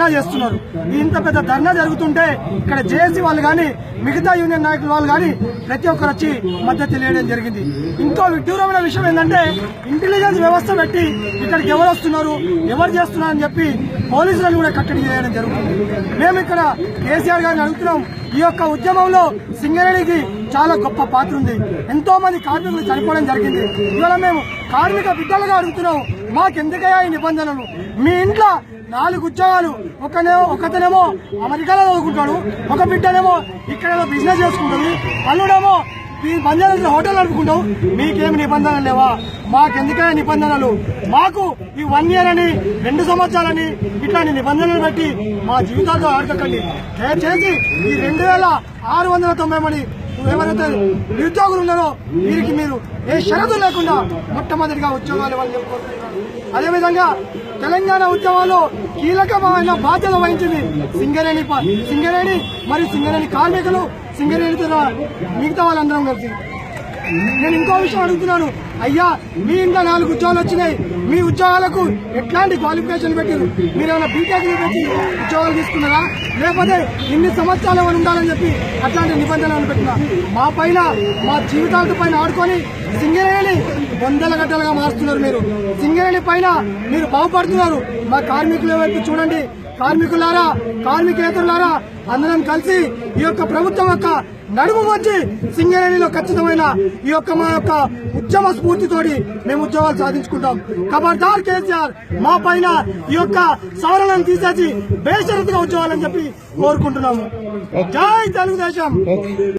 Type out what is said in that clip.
ధర్నా చేస్తున్నారు. ఇంత పెద్ద ధర్నా జరుగుతుంటే ఇక్కడ జేఏసీ వాళ్ళు కానీ మిగతా యూనియన్ నాయకులు వాళ్ళు కానీ ప్రతి ఒక్కరు వచ్చి మద్దతు తెలియడం జరిగింది. ఇంకో విడ్డూరమైన విషయం ఏంటంటే ఇంటెలిజెన్స్ వ్యవస్థ పెట్టి ఇక్కడికి ఎవరు వస్తున్నారు ఎవరు చేస్తున్నారు అని చెప్పి పోలీసులను కూడా కట్టడి చేయడం జరుగుతుంది. మేము ఇక్కడ కేసీఆర్ గారిని అడుగుతున్నాం ఈ యొక్క ఉద్యమంలో సింగరేణికి చాలా గొప్ప పాత్ర ఉంది. ఎంతో మంది కార్మికులు చనిపోవడం జరిగింది. ఇవాళ మేము కార్మిక బిడ్డలుగా అడుగుతున్నాం మాకెందుకయ్యా ఈ నిబంధనలు? మీ ఇంట్లో నాలుగు ఉద్యోగాలు ఒకనేమో ఒకతనేమో అమెరికాలో చదువుకుంటాడు ఒక బిడ్డనేమో ఇక్కడ బిజినెస్ చేసుకుంటుంది అల్లుడేమో ఈ బంజారా హోటల్ నడుపుకుంటావు మీకేమి నిబంధనలు లేవా? మాకెందుకైనా నిబంధనలు? మాకు ఈ వన్ ఇయర్ అని రెండు సంవత్సరాలని ఇట్లాంటి నిబంధనలు పెట్టి మా జీవితాలతో ఆడకండి దయచేసి ఈ రెండు వేల ఆరు వందల తొంభై మంది ఎవరైతే నిరుద్యోగులు ఉన్నారో వీరికి మీరు ఏ షరతు లేకుండా మొట్టమొదటిగా ఉద్యోగాలు ఇవ్వాలని చెప్పుకుంటున్నారు అదేవిధంగా తెలంగాణ ఉద్యమాల్లో కీలకమైన బాధ్యత వహించింది సింగరేణి ప- సింగరేణి మరియు సింగరేణి కార్మికులు సింగరేణితో మిగతా వాళ్ళందరం కలిసి. నేను ఇంకో విషయం అడుగుతున్నాను. అయ్యా మీ ఇంకా నాలుగు ఉద్యోగాలు వచ్చినాయి. మీ ఉద్యోగాలకు ఎట్లాంటి క్వాలిఫికేషన్ పెట్టారు మీరు ఏమైనా బీటెక్ పెట్టి ఉద్యోగాలు తీసుకున్నారా? లేకపోతే ఇన్ని సంవత్సరాలు ఏమైనా ఉండాలని చెప్పి అట్లాంటి నిబంధనలు పెట్టినా? మా పైన మా జీవితాలతో పైన ఆడుకొని సింగరేణి వందల గంటలుగా మారుస్తున్నారు మీరు. సింగరేణి పైన మీరు బాగుపడుతున్నారు. మా కార్మికుల వైపు చూడండి కార్మికులారా కార్మికేతరులారా అందరం కలిసి ఈ యొక్క ప్రభుత్వం యొక్క నడుము వచ్చి సింగరేణిలో ఖచ్చితమైన ఈ యొక్క మా యొక్క ఉద్యమ స్ఫూర్తితోటి మేము ఉద్యోగాలు సాధించుకుంటాం. ఖబర్దార్ కేసీఆర్ మా పైన ఈ యొక్క సవరణను తీసేసి బేషరతుగా ఉద్యోగాలని చెప్పి కోరుకుంటున్నాము. జై తెలుగుదేశం.